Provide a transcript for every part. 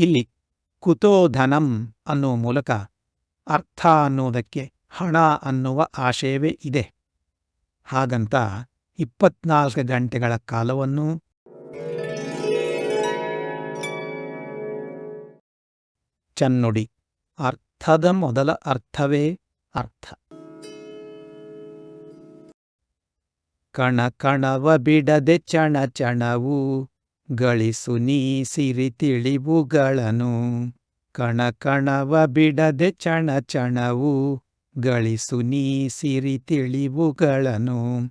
ಇಲ್ಲಿ ಕುತೋಧನಂ ಅನ್ನುವ ಮೂಲಕ ಅರ್ಥ ಅನ್ನುವುದಕ್ಕೆ ಹಣ ಅನ್ನುವ ಆಶಯವೇ ಇದೆ. ಹಾಗಂತ ಇಪ್ಪತ್ನಾಲ್ಕು ಗಂಟೆಗಳ ಕಾಲವನ್ನು ಚನ್ನುಡಿ. ಅರ್ಥದ ಮೊದಲ ಅರ್ಥವೇ ಅರ್ಥ. ಕಣ ಕಣವ ಬಿಡದೆ ಚಣ ಚಣವು ಗಳಿಸು ನೀ ಸಿರಿ ತಿಳಿವುಗಳನ್ನು ಕಣ ಕಣವ ಬಿಡದೆ ಚಣ ಚಣವು ಗಳಿಸು ನೀ ಸಿರಿ ತಿಳಿವುಗಳನ್ನು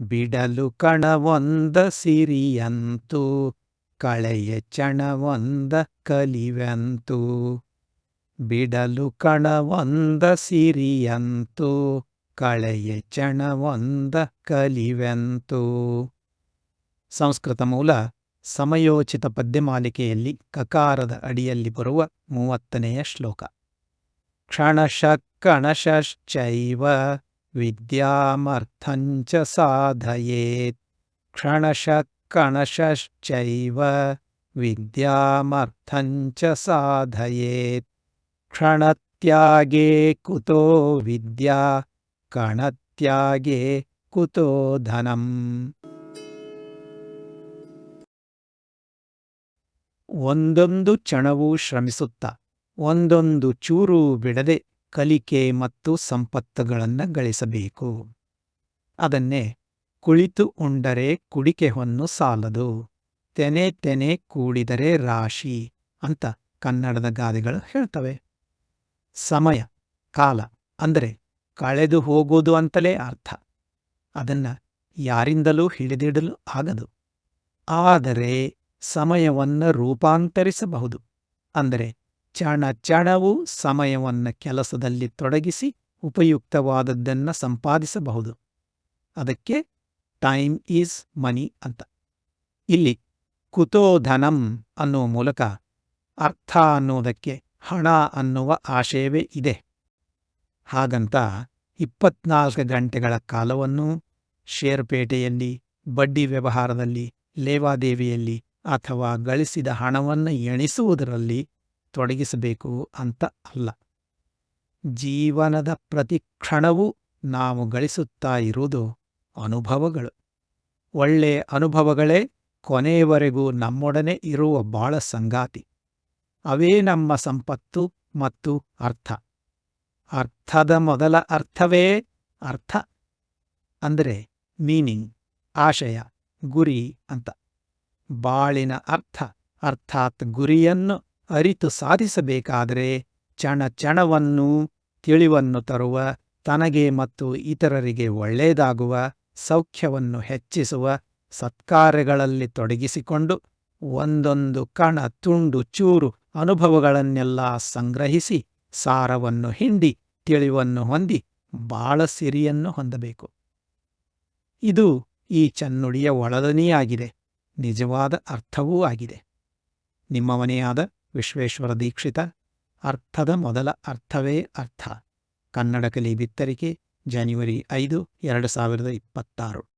ಬಿಡಲು ಕಣವೊಂದ ಸಿರಿಯಂತು, ಕಳೆಯ ಚಣವೊಂದ ಕಲಿವೆಂತು. ಬಿಡಲು ಕಣವೊಂದ ಸಿರಿಯಂತು, ಕಳೆಯ ಚಣವೊಂದ ಕಲಿವೆಂತು. ಸಂಸ್ಕೃತ ಮೂಲ ಸಮಯೋಚಿತ ಪದ್ಯಮಾಲಿಕೆಯಲ್ಲಿ ಕಕಾರದ ಅಡಿಯಲ್ಲಿ ಬರುವ ಮೂವತ್ತನೆಯ ಶ್ಲೋಕ. ಕ್ಷಣಶ ಕಣಶಶ್ಚೈವ ವಿದ್ಯಾಮರ್ಥಂಚ ಸಾಧಯೇತ್. ಕ್ಷಣಶ ಕಣಶಶ್ಚೈವ ವಿದ್ಯಾಮರ್ಥಂಚ ಸಾಧಯೇತ್. ಕ್ಷಣತ್ಯಾಗೇ ಕುತೋ ವಿದ್ಯಾ, ಕಣತ್ಯಾಗೇ ಕುತೋ ಧನಂ. ಒಂದೊಂದು ಕ್ಷಣವೂ ಶ್ರಮಿಸುತ್ತಾ, ಒಂದೊಂದು ಚೂರು ಬಿಡದೆ ಕಲಿಕೆ ಮತ್ತು ಸಂಪತ್ತುಗಳನ್ನು ಗಳಿಸಬೇಕು. ಅದನ್ನೇ ಕುಳಿತು ಉಂಡರೆ ಕುಡಿಕೆ ಹೊನ್ನು ಸಾಲದು, ತೆನೆ ತೆನೆ ಕೂಡಿದರೆ ರಾಶಿ ಅಂತ ಕನ್ನಡದ ಗಾದೆಗಳು ಹೇಳ್ತವೆ. ಸಮಯ, ಕಾಲ ಅಂದರೆ ಕಳೆದು ಹೋಗುವುದು ಅಂತಲೇ ಅರ್ಥ. ಅದನ್ನ ಯಾರಿಂದಲೂ ಹಿಡಿದಿಡಲು ಆಗದು. ಆದರೆ ಸಮಯವನ್ನು ರೂಪಾಂತರಿಸಬಹುದು. ಅಂದರೆ ಚಣ ಚಣವು ಸಮಯವನ್ನು ಕೆಲಸದಲ್ಲಿ ತೊಡಗಿಸಿ ಉಪಯುಕ್ತವಾದದ್ದನ್ನು ಸಂಪಾದಿಸಬಹುದು. ಅದಕ್ಕೆ ಟೈಮ್ ಈಸ್ ಮನಿ ಅಂತ. ಇಲ್ಲಿ ಕುತೋಧನಂ ಅನ್ನುವ ಮೂಲಕ ಅರ್ಥ ಅನ್ನುವುದಕ್ಕೆ ಹಣ ಅನ್ನುವ ಆಶಯವೇ ಇದೆ. ಹಾಗಂತ ಇಪ್ಪತ್ನಾಲ್ಕು ಗಂಟೆಗಳ ಕಾಲವನ್ನು ಷೇರುಪೇಟೆಯಲ್ಲಿ, ಬಡ್ಡಿ ವ್ಯವಹಾರದಲ್ಲಿ, ಲೇವಾದೇವಿಯಲ್ಲಿ ಅಥವಾ ಗಳಿಸಿದ ಹಣವನ್ನು ಎಣಿಸುವುದರಲ್ಲಿ ತೊಡಗಿಸಬೇಕು ಅಂತ ಅಲ್ಲ. ಜೀವನದ ಪ್ರತಿ ಕ್ಷಣವೂ ನಾವು ಗಳಿಸುತ್ತಾ ಇರುವುದು ಅನುಭವಗಳು. ಒಳ್ಳೆಯ ಅನುಭವಗಳೇ ಕೊನೆಯವರೆಗೂ ನಮ್ಮೊಡನೆ ಇರುವ ಬಾಳ ಸಂಗಾತಿ. ಅವೇ ನಮ್ಮ ಸಂಪತ್ತು ಮತ್ತು ಅರ್ಥ. ಅರ್ಥದ ಮೊದಲ ಅರ್ಥವೇ ಅರ್ಥ. ಅಂದರೆ ಮೀನಿಂಗ್, ಆಶಯ, ಗುರಿ ಅಂತ. ಬಾಳಿನ ಅರ್ಥ, ಅರ್ಥಾತ್ ಗುರಿಯನ್ನು ಅರಿತು ಸಾಧಿಸಬೇಕಾದರೆ ಚಣ ಚಣವನ್ನು ತಿಳಿವನ್ನು ತರುವ, ತನಗೆ ಮತ್ತು ಇತರರಿಗೆ ಒಳ್ಳೆಯದಾಗುವ, ಸೌಖ್ಯವನ್ನು ಹೆಚ್ಚಿಸುವ ಸತ್ಕಾರ್ಯಗಳಲ್ಲಿ ತೊಡಗಿಸಿಕೊಂಡು ಒಂದೊಂದು ಕಣ ತುಂಡು ಚೂರು ಅನುಭವಗಳನ್ನೆಲ್ಲ ಸಂಗ್ರಹಿಸಿ ಸಾರವನ್ನು ಹಿಂಡಿ ತಿಳಿವನ್ನು ಹೊಂದಿ ಬಾಳ ಸಿರಿಯನ್ನು ಹೊಂದಬೇಕು. ಇದು ಈ ಚನ್ನುಡಿಯ ಒಳದನಿಯಾಗಿದೆ. ನಿಜವಾದ ಅರ್ಥವೂ ಆಗಿದೆ. ನಿಮ್ಮ ಮನೆಯಾದ ವಿಶ್ವೇಶ್ವರ ದೀಕ್ಷಿತ ಅರ್ಥದ ಮೊದಲ ಅರ್ಥವೇ ಅರ್ಥ. ಕನ್ನಡ ಕಲಿ ಬಿತ್ತರಿಕೆ, ಜನವರಿ ಐದು, ಎರಡು ಸಾವಿರದ ಇಪ್ಪತ್ತಾರು.